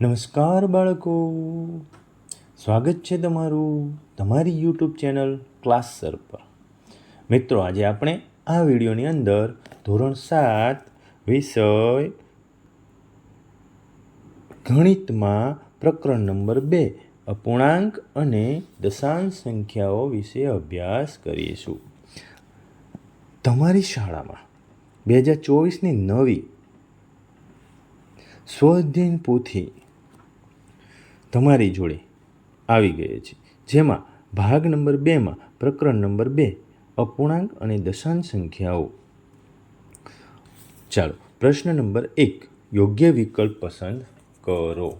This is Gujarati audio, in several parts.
નમસ્કાર બાળકો. સ્વાગત છે તમારું તમારી યુટ્યુબ ચેનલ ક્લાસ સર પર. મિત્રો, આજે આપણે આ વિડીયોની અંદર ધોરણ સાત વિષય ગણિતમાં પ્રકરણ નંબર બે, અપૂર્ણાંક અને દશાંશ સંખ્યાઓ વિશે અભ્યાસ કરીશું. તમારી શાળામાં બે હજાર ચોવીસની નવી સ્વઅધ્યયન પોથી તમારી જોડે આવી ગઈ છે. જેમાં ભાગ નંબર બેમાં પ્રકરણ નંબર બે, અપૂર્ણાંક અને દશાંશ સંખ્યાઓ. ચાલો, પ્રશ્ન નંબર એક, યોગ્ય વિકલ્પ પસંદ કરો.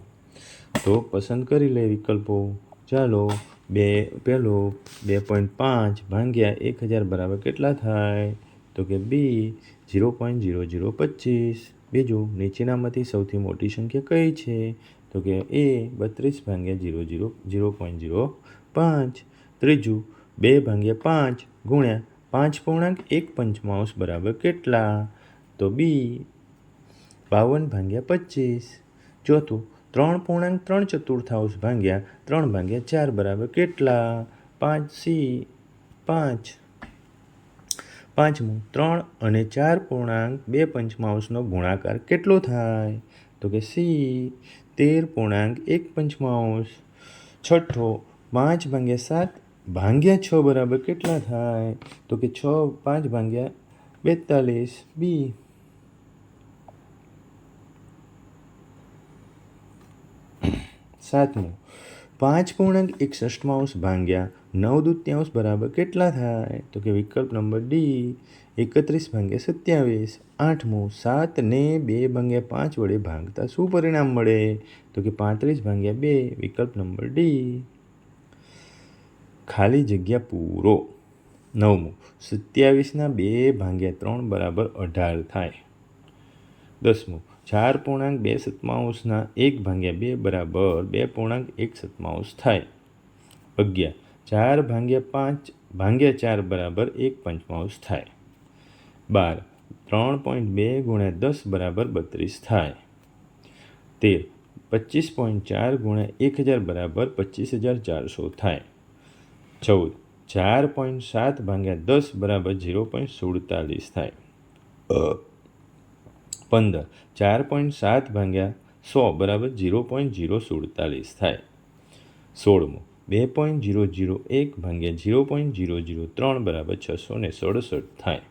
તો પસંદ કરી લે વિકલ્પો. ચાલો, બે પહેલો બે પોઈન્ટ પાંચ ભાંગ્યા એક હજાર બરાબર કેટલા થાય? તો કે B, zero point zero zero પચીસ. બીજું, નીચેનામાંથી સૌથી મોટી સંખ્યા કઈ છે? તો કે એ બત્રીસ ભાગ્યા zero zero zero point zero પાંચ. ત્રીજું, બે ભાગ્યા પાંચ ગુણ્યા પાંચ પૂર્ણાંક એક પંચમાંશ બરાબર કેટલા? તો બી, બાવન ભાગ્યા પચીસ. ચોથું, ત્રણ પૂર્ણાંક ત્રણ ચતુર્થાંશ ભાગ્યા ત્રણ ભાગ્યા ચાર બરાબર કેટલા? પાંચ સી, પાંચ. પાંચમું, ત્રણ અને ચાર પૂર્ણાંક બે પંચમાંશનો ગુણાકાર કેટલો થાય? તો કે સી તેર પૂર્ણાંક એક પંચમાંશ છઠ્ઠો પાંચ ભાગ્યા સાત ભાગ્યા છ બરાબર કેટલા થાય તો કે છ પાંચ ભાગ્યા બેતાલીસ બી સાતમું પાંચ પૂર્ણાંક એકસઠમાંશ ભાંગ્યા, નવ દૂત્યાંશ બરાબર કેટલા થાય? તો કે વિકલ્પ નંબર ડી, એકત્રીસ ભાંગ્યા સત્યાવીસ આઠમું સાત ને બે ભાંગ્યા પાંચ વડે ભાંગતા શું પરિણામ મળે? તો કે પાંત્રીસ ભાંગ્યા બે, વિકલ્પ નંબર ડી. ખાલી જગ્યા પૂરો. નવમું, સત્યાવીસના બે ભાંગ્યા ત્રણ બરાબર અઢાર થાય. દસમું ચાર પૂર્ણાંક બે સત્માંશના એક ભાગ્યા બે બરાબર બે પૂર્ણાંક એક સત્માંશ થાય. અગિયાર. ચાર ભાગ્યા પાંચ ભાગ્યા ચાર બરાબર એક પંચમાંશ થાય. બાર. ત્રણ પોઈન્ટ બે ગુણ્યા દસ બરાબર બત્રીસ થાય. તેર. પચીસ પોઈન્ટ ચાર ગુણ્યા એક હજાર બરાબર પચીસ હજાર ચારસો થાય. ચૌદ. ચાર પોઈન્ટ સાત ભાગ્યા દસ બરાબર ઝીરો પોઈન્ટ સુડતાલીસ થાય. પંદર, ચાર પોઈન્ટ સાત ભાગ્યા સો બરાબર જીરો પોઈન્ટ ઝીરો સુડતાલીસ થાય. સોળમું, બે પોઈન્ટ જીરો જીરો એક ભાગ્યા ઝીરો પોઈન્ટ જીરો ઝીરો ત્રણ બરાબર છસો ને સડસઠ થાય.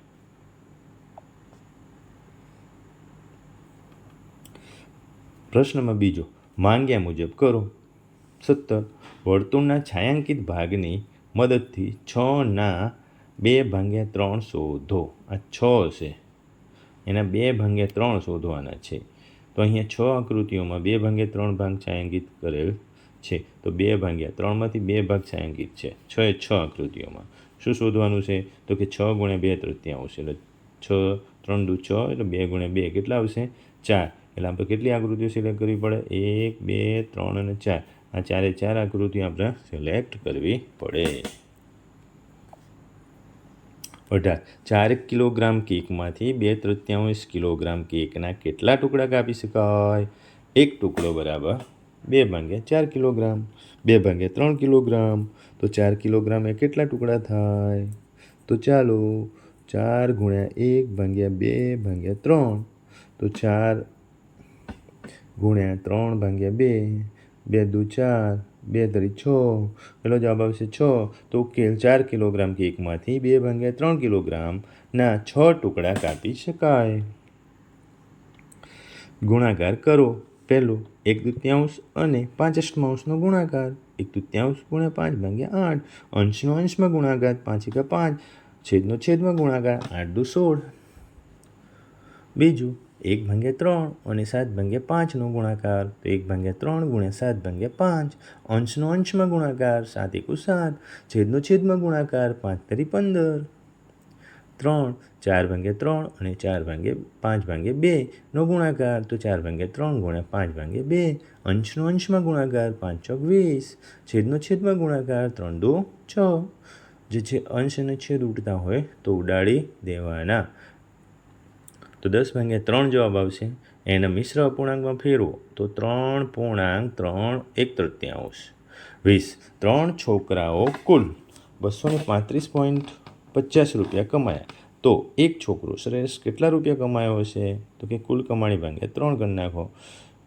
પ્રશ્નમાં બીજો, માંગ્યા મુજબ કરો. સત્તર, વર્તુળના છાયાંકિત ભાગની મદદથી છ ના બે ભાગ્યા ત્રણ શોધો. આ છ છે. એના બે ભાગ્યા ત્રણ શોધવાના છે. તો અહીંયા છ આકૃતિઓમાં બે ભાંગે ત્રણ ભાગ છાયાંકિત કરેલ છે. તો બે ભાગ્યા ત્રણમાંથી બે ભાગ છાયાંકિત છે. છ એ છ આકૃતિઓમાં. શું શોધવાનું છે? તો કે છ ગુણ્યા બે તૃતીયાંશ એટલે છ, ત્રણ દુ છ એટલે બે ગુણ્યા બે કેટલા આવશે? ચાર. એટલે આપણે કેટલી આકૃતિઓ સિલેક્ટ કરવી પડે? એક, બે, ત્રણ અને ચાર. આ ચારે ચાર આકૃતિઓ આપણે સિલેક્ટ કરવી પડે. અઢાર. ચાર કિલોગ્રામ કેકમાંથી બે તૃત્યાંશ કિલોગ્રામ કેકના કેટલા ટુકડા કાપી શકાય? એક ટુકડો બરાબર બે ભાગ્યા ચાર કિલોગ્રામ, બે ભાગ્યા ત્રણ કિલોગ્રામ. તો ચાર કિલોગ્રામ એ કેટલા ટુકડા થાય? તો ચાલો ચાર ગુણ્યા એક ભાગ્યા બે ભાગ્યા ત્રણ. તો ચાર ગુણ્યા ત્રણ ભાગ્યા બે બે દુ ચાર. બે તરી છ પેલો જવાબ આવશે છ. તો ઉકેલ ચાર કિલોગ્રામ કેકમાંથી બે ભાગ્યા ત્રણ કિલોગ્રામના છ ટુકડા કાપી શકાય. ગુણાકાર કરો. પહેલો એક તૃતીયાંશ અને પાંચ અષ્ટમાંશનો ગુણાકાર. એક તૃતીયાંશ ગુણ્યા પાંચ ભાગ્યા આઠ. અંશનો અંશમાં ગુણાકાર પાંચ એકા પાંચ. છેદનો છેદમાં ગુણાકાર આઠ દુ સોળ. બીજું એક ભાગ્યા ત્રણ અને સાત ભાગ્યા પાંચનો ગુણાકાર. તો એક ભાગ્યા ત્રણ ગુણ્યા સાત ભાગ્યા પાંચ. અંશનો અંશમાં ગુણાકાર. સાત એકુ સાત. છેદનો છેદમાં ગુણાકાર. પાંચ તરી પંદર. ત્રણ, ચાર ભાગ્યા ત્રણ અને ચાર ભાગ્યા પાંચ ભાગ્યા બેનો ગુણાકાર. તો ચાર ભાગ્યા ત્રણ ગુણ્યા પાંચ ભાગ્યા બે. અંશનો અંશમાં ગુણાકાર. પાંચ ચોક વીસ. છેદનો છેદમાં ગુણાકાર. ત્રણ દો છ. જે છે, અંશ અને છેદ ઉડતા હોય તો ઉડાડી દેવાના. તો દસ ભાગ્યા ત્રણ જવાબ આવશે. એને મિશ્ર અપૂર્ણાંકમાં ફેરવો. તો ત્રણ પૂર્ણાંક, ત્રણ એક તૃતીયાંશ. વીસ. ત્રણ છોકરાઓ કુલ બસો પાંત્રીસ પોઈન્ટ પચાસ રૂપિયા કમાયા. તો એક છોકરો શ્રેષ્ઠ કેટલા રૂપિયા કમાયો હશે? તો કે કુલ કમાણી ભાગ્યા ત્રણ કરી નાખો.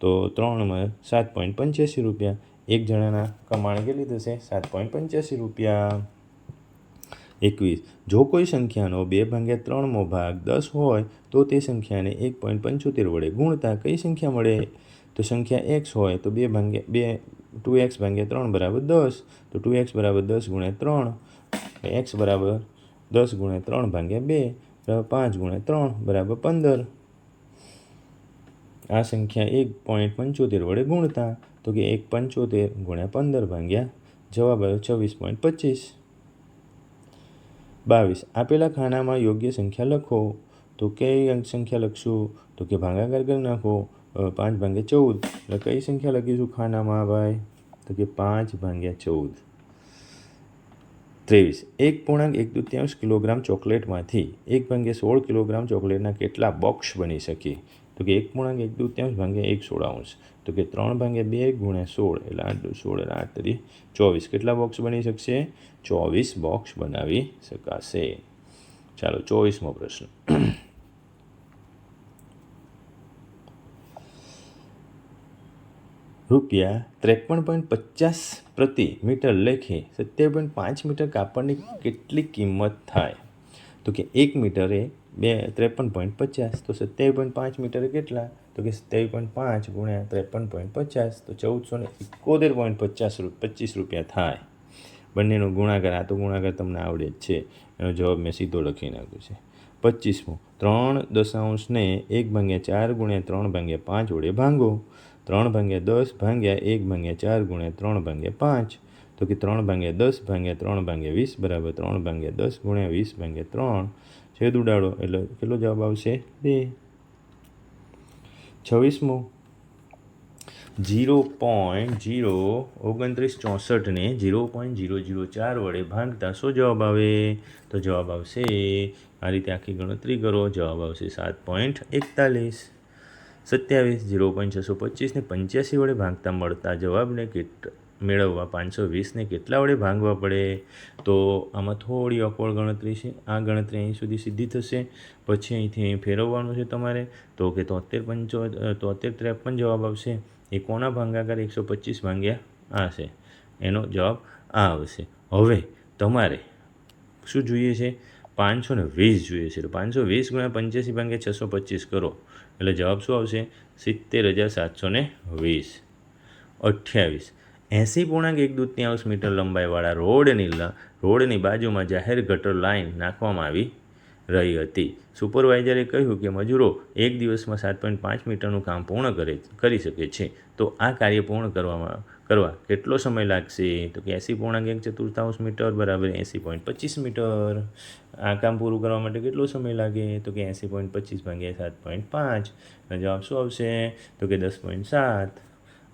તો ત્રણમાં સાત પોઈન્ટ પંચ્યાસી રૂપિયા. એક જણાના કમાણી કેટલી થશે? સાત પોઈન્ટ પંચ્યાસી રૂપિયા. એકવીસ. જો કોઈ સંખ્યાનો બે ભાગ્યા ત્રણમો ભાગ દસ હોય, તો તે સંખ્યાને એક પોઈન્ટ પંચોતેર વડે ગુણતા કઈ સંખ્યા મળે? તો સંખ્યા એક્સ હોય, તો બે ભાગ્યા, બે, ટુ એક્સ ભાગ્યા ત્રણ બરાબર દસ. તો ટુ એક્સ બરાબર દસ ગુણ્યા ત્રણ. એક્સ બરાબર દસ ગુણ્યા ત્રણ ભાગ્યા બે, બરાબર પાંચ ગુણ્યા ત્રણ, બરાબર પંદર. આ સંખ્યા એક પોઈન્ટ પંચોતેર વડે ગુણતા, તો કે એક પંચોતેર ગુણ્યા પંદર ભાગ્યા જવાબ આવ્યો છવ્વીસ પોઈન્ટ પચીસ. બાવીસ. આપેલા ખાનામાં યોગ્ય સંખ્યા લખો. તો કઈ અંક સંખ્યા લખશું? તો કે ભાગાકાર કરી નાખો? પાંચ ભાગ્યા ચૌદ. એટલે કઈ સંખ્યા લખીશું ખાનામાં ભાઈ? તો કે પાંચ ભાગ્યા ચૌદ. ત્રેવીસ. એક પૂર્ણાંક એક દૃત્યાંશ કિલોગ્રામ ચોકલેટમાંથી એક ભાગ્યા સોળ કિલોગ્રામ ચોકલેટના કેટલા બોક્સ બની શકે? તો કે એક પૂર્ણાંક એક દૃત્યાંશ ભાગ્યા એક સોળાંશ તો કે ત્રણ ભાગ્યા બે ગુણ્યા સોળ, એટલે આઠ સોળ એટલે આઠ તરી ચોવીસ. કેટલા બોક્સ બની શકશે? ચોવીસ બોક્સ બનાવી શકાશે. ચાલો, ચોવીસમો પ્રશ્ન. રૂપિયા ત્રેપન પોઈન્ટ પચાસ પ્રતિ મીટર લેખે સત્યાવીસ પોઈન્ટ પાંચ મીટર કાપડની કેટલી કિંમત થાય? તો કે એક મીટરે બે ત્રેપન પોઈન્ટ પચાસ. તો સત્યાવીસ પોઈન્ટ પાંચ મીટર કેટલા? તો કે સત્યાવીસ પોઈન્ટ પાંચ ગુણ્યા ત્રેપન પોઈન્ટ પચાસ. તો ચૌદસો ને એકોતેર પોઈન્ટ પચાસ પચીસ રૂપિયા થાય. બંનેનો ગુણાકાર, આ તો ગુણાકાર તમને આવડે જ છે. એનો જવાબ મેં સીધો લખી નાખ્યો છે. પચીસમો. ત્રણ દશાંશને એક ભાગ્યા ચાર ગુણ્યા ત્રણ ભાગ્યા પાંચ વડે ભાંગો. ત્રણ ભાગ્યા દસ ભાગ્યા એક ભાગ્યા ચાર ગુણ્યા ત્રણ ભાગ્યા પાંચ. તો કે ત્રણ ભાગ્યા દસ ભાગ્યા ત્રણ ભાગ્યા વીસ બરાબર ત્રણ ભાગ્યા દસ ગુણ્યા વીસ ભાગ્યા ત્રણ. છેદ ઉડાડો. એટલે કેટલો જવાબ આવશે? બે. છવ્વીસમો. જીરો પોઈન્ટ જીરો ઓગણત્રીસ ચોસઠને જીરો પોઈન્ટ જીરો જીરો ચાર વડે ભાગતા શું જવાબ આવે? તો જવાબ આવશે, આ રીતે આખી ગણતરી કરો. જવાબ આવશે સાત પોઈન્ટ એકતાલીસ. સત્યાવીસ જીરો પોઈન્ટ છસો પચીસને પંચ્યાસી વડે ભાગતા મળતા જવાબને કેટ મેળવવા? પાંચસો વીસને કેટલા વડે ભાંગવા પડે? તો આમાં થોડી અકવળ ગણતરી છે. આ ગણતરી અહીં સુધી સીધી થશે. પછી અહીંથી અહીં ફેરવવાનું છે તમારે. તો કે તોતેર પંચો, તોતેર ત્રેપન જવાબ આવશે. એ કોના ભાંગાકાર એકસો પચીસ ભાંગ્યા આ છે? એનો જવાબ આ આવશે. હવે તમારે શું જોઈએ છે? પાંચસો ને વીસ જોઈએ છે. પાંચસો વીસ ગુણ્યા પંચ્યાસી ભાંગે છસો પચીસ કરો. એટલે જવાબ શું આવશે? સિત્તેર હજાર સાતસો ને વીસ. અઠ્યાવીસ. એંસી પૂર્ણાંક એક દૂતિયાંશ મીટર લંબાઈવાળા રોડની રોડની બાજુમાં જાહેર ગટર લાઇન નાખવામાં આવી રહી હતી. સુપરવાઇઝરે કહ્યું કે મજૂરો એક દિવસમાં સાત પોઈન્ટ પાંચ મીટરનું કામ પૂર્ણ કરે, કરી શકે છે. તો આ કાર્ય પૂર્ણ કરવામાં, કરવા કેટલો સમય લાગશે? તો કે એંસી પૂર્ણાંક એક ચતુર્થાંશ મીટર બરાબર એંસી પોઈન્ટ પચીસ મીટર. આ કામ પૂરું કરવા માટે કેટલો સમય લાગે? તો કે એંસી પોઈન્ટ પચીસ ભાગ્યા સાત પોઈન્ટ પાંચ. જવાબ શું આવશે? તો કે દસ પોઈન્ટ સાત.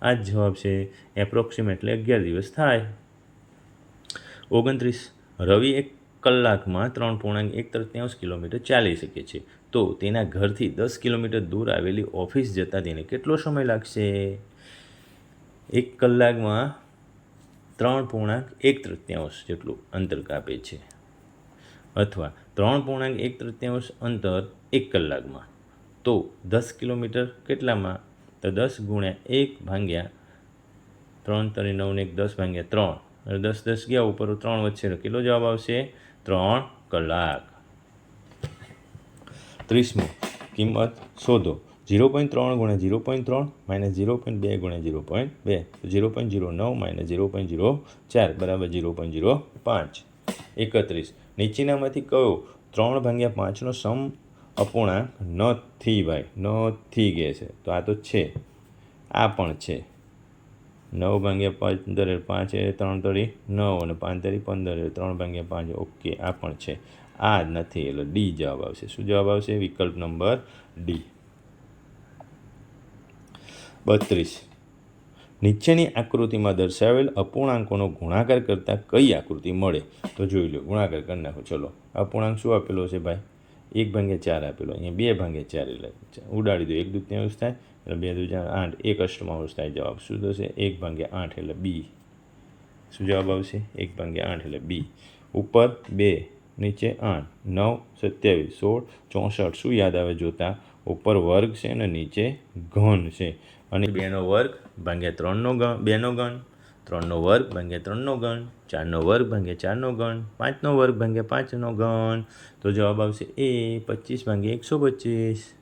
આ જ જવાબ છે એપ્રોક્સિમેટલી અગિયાર દિવસ થાય. ઓગણત્રીસ, રવિ એક કલાકમાં ત્રણ પૂર્ણાંક એક તૃત્યાંશ કિલોમીટર ચાલી શકે છે. તો તેના ઘરથી દસ કિલોમીટર દૂર આવેલી ઓફિસ જતાં તેને કેટલો સમય લાગશે? એક કલાકમાં ત્રણ પૂર્ણાંક એક તૃત્યાંશ જેટલું અંતર કાપે છે. અથવા ત્રણ પૂર્ણાંક એક તૃત્યાંશ અંતર એક કલાકમાં. તો દસ કિલોમીટર કેટલામાં? તો દસ ગુણ્યા એક ભાંગ્યા ત્રણ તરી નવ ને એક દસ ભાંગ્યા ત્રણ. અને દસ દસ ગયા ઉપર ત્રણ વચ્ચે કેટલો જવાબ આવશે? ત્રણ કલાક. ત્રીસમું, કિંમત શોધો. ઝીરો પોઈન્ટ ત્રણ ગુણ્યા ઝીરો પોઈન્ટ ત્રણ માઇનસ ઝીરો પોઈન્ટ બે ગુણ્યા ઝીરો પોઈન્ટ બે. ઝીરો પોઈન્ટ ઝીરો નવ માઇનસ ઝીરો પોઈન્ટ ઝીરો ચાર બરાબર ઝીરો પોઈન્ટ ઝીરો પાંચ. એકત્રીસ, નીચેનામાંથી કયો? ત્રણ ભાંગ્યા પાંચનો સમ અપૂર્ણાંક નથી ભાઈ નથી કહે છે. તો આ તો છે. આ પણ છે. નવ ભાગ્યા પંદર, પાંચ, એ ત્રણ તરી નવ અને પાંચ તરી પંદર, એ ત્રણ ભાગ્યા પાંચ, ઓકે, આ પણ છે. આ જ નથી, એટલે ડી જવાબ આવશે. શું જવાબ આવશે? વિકલ્પ નંબર ડી. બત્રીસ. નીચેની આકૃતિમાં દર્શાવેલ અપૂર્ણાંકોનો ગુણાકાર કરતાં કઈ આકૃતિ મળે? તો જોઈ લો, ગુણાકાર કરી નાખો. ચલો, અપૂર્ણાંક શું આપેલો છે ભાઈ? એક ભાગ્યા ચાર આપેલો, અહીંયા બે ભાગ્યા ચાર એટલે ઉડાડી દો, એક દૂત્યાંશ થાય એટલે બે દૂધ આઠ, એક અષ્ટમાંશ થાય, જવાબ શું થશે? એક ભાગ્યા આઠ એટલે બી. શું જવાબ આવશે? એક ભાગ્યા આઠ એટલે બી. ઉપર બે, નીચે આઠ, નવ, સત્યાવીસ, સોળ, ચોસઠ, શું યાદ આવે જોતા? ઉપર વર્ગ છે અને નીચે ઘન છે. અને બેનો વર્ગ ભાગ્યા ત્રણનો ગણ બેનો ગણ ત્રણનો વર્ગ ભાગ્યા ત્રણનો ગણ ચારનો વર્ગ ભાગ્યા ચારનો ગણ પાંચનો વર્ગ ભાગ્યા પાંચનો ગણ તો જવાબ આવશે એ પચીસ ભાગ્યા એકસો પચીસ.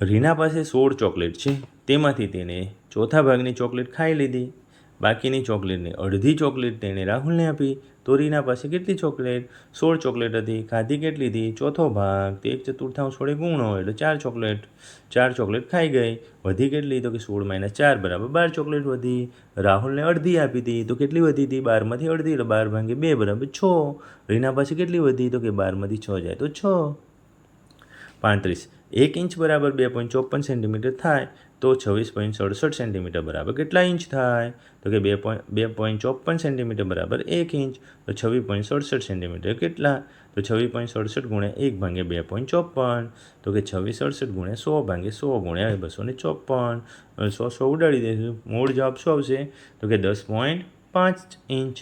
રીના પાસે સોળ ચોકલેટ છે, તેમાંથી તેણે ચોથા ભાગની ચોકલેટ ખાઈ લીધી. બાકીની ચોકલેટની અડધી ચોકલેટ તેણે રાહુલને આપી. તો રીના પાસે કેટલી ચોકલેટ? સોળ ચોકલેટ હતી. ખાધી કેટલી હતી? ચોથો ભાગ. તે એક ચતુર્થાંશ વડે ગુણો એટલે ચાર ચોકલેટ. ચાર ચોકલેટ ખાઈ ગઈ. વધી કેટલી? તો કે સોળ માઇનસ ચાર બરાબર બાર ચોકલેટ વધી. રાહુલને અડધી આપી હતી. તો કેટલી વધી હતી? બારમાંથી અડધી. એટલે બાર ભાગે બે બરાબર છ. રીના પાસે કેટલી વધી? તો કે બારમાંથી છ જાય તો છ. પાંત્રીસ. એક ઇંચ બરાબર બે પોઈન્ટ ચોપન સેન્ટીમીટર થાય. તો છવ્વીસ પોઈન્ટ સડસઠ સેન્ટીમીટર બરાબર કેટલા ઇંચ થાય? તો કે બે પોઈન્ટ બે પોઈન્ટ ચોપન સેન્ટીમીટર બરાબર એક ઇંચ. તો છવ્વીસ પોઈન્ટ સડસઠ સેન્ટીમીટર કેટલા? તો છવ્વીસ પોઈન્ટ સડસઠ ગુણ્યા એક ભાંગે બે પોઈન્ટ ચોપન. તો કે છવ્વીસ સડસઠ ગુણ્યા સો ભાંગે સો ગુણ્યા બસો ને ચોપન. સો સો ઉડાડી દઈશું. મૂળ જવાબ શું આવશે? તો કે દસ પોઈન્ટ પાંચ ઇંચ.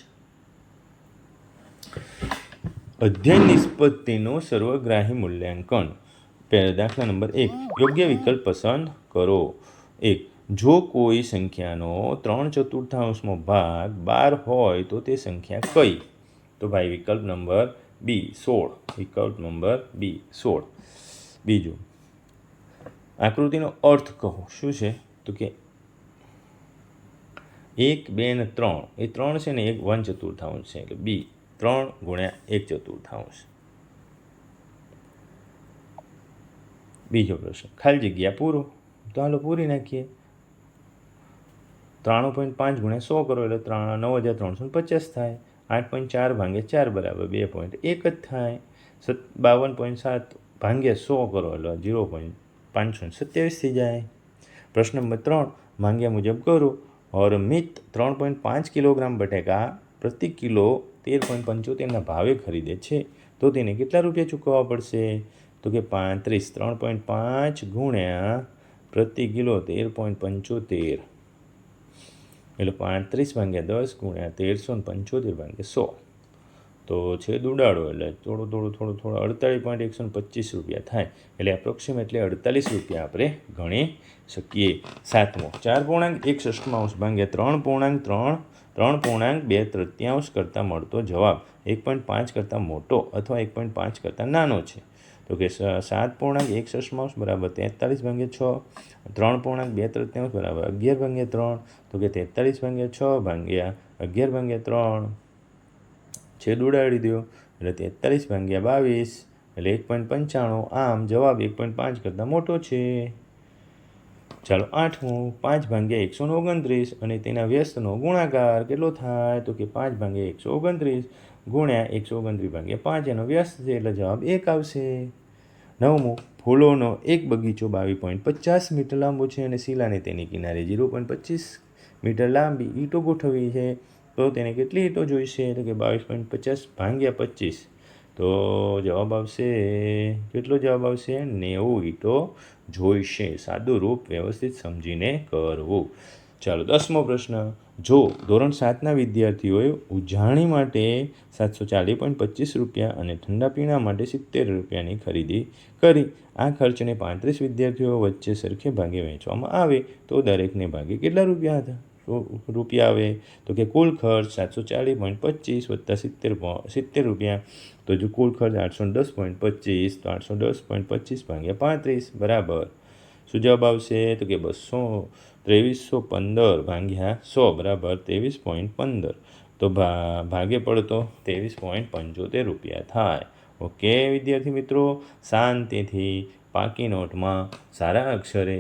અધ્યયન નિષ્પત્તિનું સર્વગ્રાહી મૂલ્યાંકન. દાખલા નંબર એક. યોગ્ય વિકલ્પ પસંદ કરો. એક, જો કોઈ સંખ્યાનો ત્રણ ચતુર્થાંશનો ભાગ બાર હોય તો તે સંખ્યા કઈ? તો ભાઈ વિકલ્પ નંબર બી, સોળ. વિકલ્પ નંબર બી, સોળ. બીજું, આકૃતિનો અર્થ કહો. શું છે? તો કે એક, બે ને ત્રણ. એ ત્રણ છે ને એક વન ચતુર્થાંશ છે. એટલે બી, ત્રણ ગુણ્યા એક ચતુર્થાંશ. બીજો પ્રશ્ન. ખાલી જગ્યા પૂરો. તો હાલો પૂરી નાખીએ. ત્રાણું પોઈન્ટ પાંચ ગુણ્યા સો કરો એટલે ત્રણ, નવ હજાર ત્રણસો પચાસ થાય. આઠ પોઈન્ટ ચાર ભાંગે ચાર બરાબર બે પોઈન્ટ એક જ થાય. સત, બાવન પોઈન્ટ સાત ભાંગ્યા સો કરો એટલે ઝીરો પોઈન્ટ પાંચસો સત્યાવીસ થઈ જાય. પ્રશ્ન નંબર ત્રણ માંગ્યા મુજબ કરો. ઓર મિત ત્રણ પોઈન્ટ પાંચ કિલોગ્રામ બટેકા પ્રતિ કિલો તેર પોઈન્ટ પંચોતેરના ભાવે ખરીદે છે. તો તેને કેટલા રૂપિયા ચૂકવવા પડશે? તો કે પાંત્રીસ, ત્રણ પોઈન્ટ પાંચ ગુણ્યા પ્રતિ કિલો તેર પોઈન્ટ પંચોતેર. એટલે પાંત્રીસ ભાગ્યા દસ ગુણ્યા તેરસો ને પંચોતેર ભાગ્યા સો. તો છે દુડાડો એટલે થોડું થોડું થોડું થોડું અડતાળીસ પોઈન્ટ એકસો ને પચીસ રૂપિયા થાય. એટલે એપ્રોક્સિમેટલી અડતાલીસ રૂપિયા આપણે ગણી શકીએ. સાતમો, ચાર પૂર્ણાંક એક ષષ્ઠમાંશ ભાગ્યા ત્રણ પૂર્ણાંક ત્રણ ત્રણ પૂર્ણાંક બે તૃતીયાંશ કરતાં મળતો જવાબ એક પોઈન્ટ પાંચ કરતાં મોટો અથવા એક પોઈન્ટ પાંચ કરતાં નાનો છે. તો કે સાત પૂર્ણાંક એક બરાબર તેતાલીસ ભાગ્યા છ, ત્રણ પૂર્ણાંક બે તૃત્યાંશ બરાબર અગિયાર ભાગ્યા ત્રણ, તો કે તેતાલીસ ભાગ્યા છ ભાગ્યા અગિયાર ભાગ્યા ત્રણ. છેદ ઉડાડી દો, એટલે તેતાલીસ ભાગ્યા બાવીસ, એટલે એક પોઈન્ટ પંચાણું. આમ જવાબ એક પોઈન્ટ પાંચ કરતાં મોટો છે. ચાલો આઠમું, પાંચ ભાગ્યા એકસો ઓગણત્રીસ અને તેના વ્યસ્તનો ગુણાકાર કેટલો થાય? તો કે પાંચ ભાગ્યા એકસો ઓગણત્રીસ ગુણ્યા એકસો ઓગણત્રીસ ભાગ્યા પાંચ. એનો વ્યસ્ત છે એટલે જવાબ એક આવશે. નવમું, ફૂલોનો એક બગીચો બાવીસ પોઈન્ટ પચાસ મીટર લાંબો છે અને શિલાને તેની કિનારે ઝીરો પોઈન્ટ પચીસ મીટર લાંબી ઈંટો ગોઠવી છે. તો તેને કેટલી ઈંટો જોઈશે એટલે કે બાવીસ પોઈન્ટ પચાસ ભાંગ્યા પચીસ. તો જવાબ આવશે, કેટલો જવાબ આવશે? નેવું ઈંટો જોઈશે સાદું રૂપ વ્યવસ્થિત સમજીને કરવું. ચાલો, દસમો પ્રશ્ન. જો ધોરણ સાતના વિદ્યાર્થીઓએ ઉજાણી માટે સાતસો ચાલીસ પોઈન્ટ પચીસ રૂપિયા અને ઠંડા પીણા માટે સિત્તેર રૂપિયાની ખરીદી કરી, આ ખર્ચને પાંત્રીસ વિદ્યાર્થીઓ વચ્ચે સરખે ભાગે વહેંચવામાં આવે, તો દરેકને ભાગે કેટલા રૂપિયા હતા? રૂપિયા આવે? તો કે કુલ ખર્ચ સાતસો ચાલીસ પોઈન્ટ પચીસ વત્તા સિત્તેર સિત્તેર રૂપિયા. તો જો કુલ ખર્ચ આઠસો દસ પોઈન્ટ પચીસ, તો આઠસો દસ પોઈન્ટ પચીસ ભાગ્યા પાંત્રીસ, બરાબર. શું જવાબ આવશે? તો કે બસો ત્રેવીસો પંદર ભાગ્યા સો બરાબર ત્રેવીસ પોઈન્ટ પંદર. તો ભા, ભાગે પડતો ત્રેવીસ પોઈન્ટ પંચોતેર રૂપિયા થાય. ઓકે વિદ્યાર્થી મિત્રો, શાંતિથી પાકી નોટમાં સારા અક્ષરે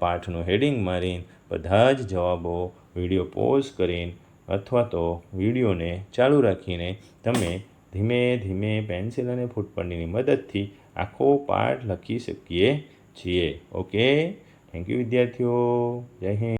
પાઠનું હેડિંગ મારીને બધા જ જવાબો વીડિયો પોઝ કરીને અથવા તો વિડીયોને ચાલુ રાખીને તમે ધીમે ધીમે પેન્સિલ અને ફૂટપટ્ટીની મદદથી આખો પાઠ લખી શકીએ છીએ. ઓકે? થેન્ક યુ વિદ્યાર્થીઓ. જય હિન્દ.